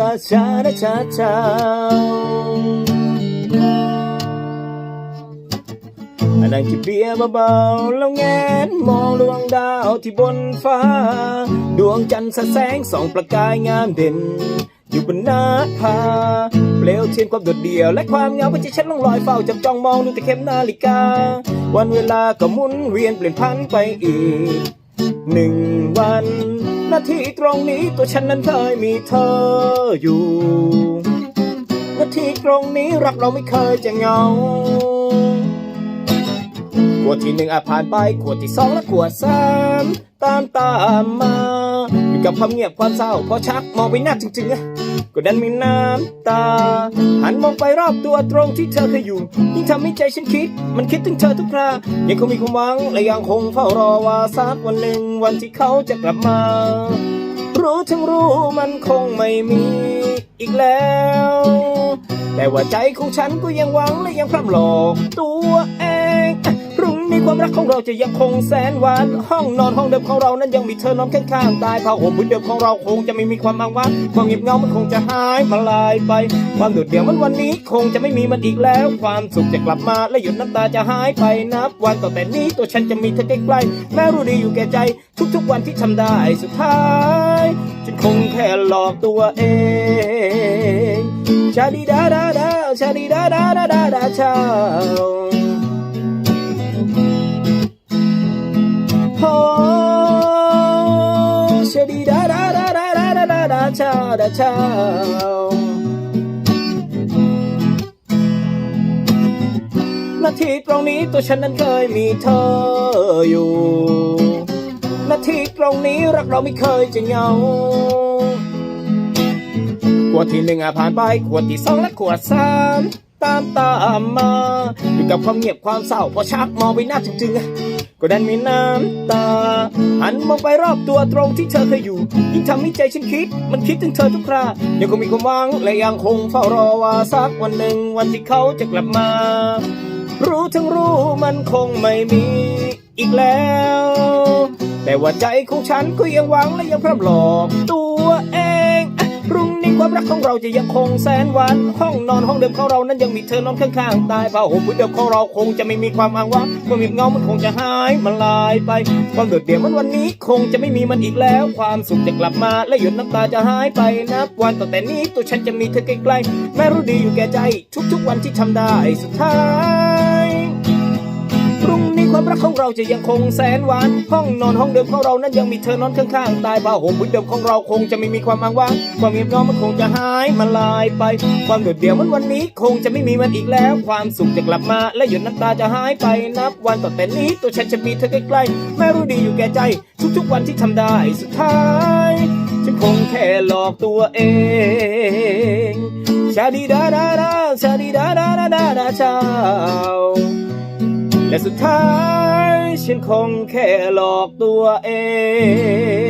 ดาชาดาชาชาอันนั่งจิบเบียร์เบาๆแล้วแงนมองดวงดาวที่บนฟ้า ดวงจันทร์สะแสงส่องประกายงามเด่น อยู่บนหน้าผาเปลวเทียนความโดดเดี่ยว และความเหงาเป็นใจฉันล่องลอยเฝ้าจับจ้องมองดูแต่เข็มนาฬิกา วันเวลาก็หมุนเวียนเปลี่ยนพันไปอีกหนึ่งวัน นาทีตรงนี้ตัวฉันนั้นเคยมีเธออยู่นาทีตรงนี้รักเราไม่เคยจะเหงาขวดที่หนึ่งอาจผ่านไปขวดที่สองและขวดสามตามตามมาอยู่กับความเงียบความเศร้าพอชักมองไปหน้าจริงๆอะ ก็ดันมีน้ำตา หันมองไปรอบตัวตรงที่เธอเคยอยู่ ยิ่งทำให้ใจฉันคิด มันคิดถึงเธอทุกครา ยังคงมีความหวัง และยังคงเฝ้ารอว่าสักวันหนึ่งวันที่เขาจะกลับมา รู้ทั้งรู้มันคงไม่มีอีกแล้ว แต่ว่าใจของฉันก็ยังหวังและยังพร่ำหลอกตัวเอง พรุ่งนี้ความรักของเราจะยังคงแสนหวาน ห้องนอนห้องเดิมของเรานั้นยังมีเธอนอนข้างๆตายผ้าห่มผืนเดิมของเราคงจะไม่มีความอ้างว้างความเงียบเงามันคงจะหายมาลายไป ความโดดเดี่ยวมันวันนี้คงจะไม่มีมันอีกแล้ว ความสุขจะกลับมาและหยดน้ำตาจะหายไปนับ วันต่อแต่นี้ตัวฉันจะมีเธอใกล้ๆแม้รู้ดีอยู่แก่ใจ ทุกๆวันที่ทำได้สุดท้ายฉันคงแค่หลอกตัวเองชาดีดาดาดาชาดีดาดาดาดาดาชา โอ้ชาดีดาดาดาดาดาดาดาดาชาดาชานาทีตรงนี้ตัวฉันนั้นเคยมีเธออยู่นาทีตรงนี้รักเราไม่เคยจะเหงาขวดที่หนึ่งอาผ่านไปขวดที่สองและขวดสามตามตามมาอยู่กับความเงียบความเศร้าพอชักมองไปหน้าจริงๆ ก็ดันมีน้ำตา หันมองไปรอบตัวตรงที่เธอเคยอยู่ ยิ่งทำให้ใจฉันคิด มันคิดถึงเธอทุกครายังคงมีความหวังและยังคงเฝ้ารอว่าสักวันหนึ่งวันที่เขาจะกลับมา รู้ทั้งรู้มันคงไม่มีอีกแล้ว แต่ว่าใจของฉันก็ยังหวังและยังพร่ำหลอกตัวเอง รักของเราจะยังคงแสนหวานห้องนอนห้องเดิมของเรานั้นยังมีเธอนอนข้างๆตายผ้าห่มผืนเดิมของเราคงจะไม่มีความอ้างว้างความมีเงามันคงจะหายมันลายไป ความโดดเดี่ยวมันวันนี้คงจะไม่มีมันอีกแล้ว ความสุขจะกลับมาและหยดน้ำตาจะหายไปนับวันต่อแต่นี้ตัวฉันจะมีเธอใกล้ๆแม้รู้ดีอยู่แก่ใจ ทุกๆวันที่ทำได้สุดท้าย เราจะยังคงแสนหวาน ห้องนอนห้องเดิมของเรานั้นยังมีเธอนอนข้างๆตายผ้าห่มผืนเดิมของเราคงจะไม่มีความอ้างว้างความเงียบเงามันคงจะหายมันลายไป ความโดดเดี่ยวมันวันนี้คงจะไม่มีมันอีกแล้ว ความสุขจะกลับมาและหยดน้ำตาจะหายไปนับวันต่อแต่นี้ตัวฉันจะมีเธอใกล้ๆแม่รู้ดีอยู่แก่ใจ ทุกๆวันที่ทำได้สุดท้ายฉันคงแค่หลอกตัวเองชาดีดาดาดาชาดีดาดาดาดาดาชาและสุดท้าย ฉันคงแค่หลอกตัวเอง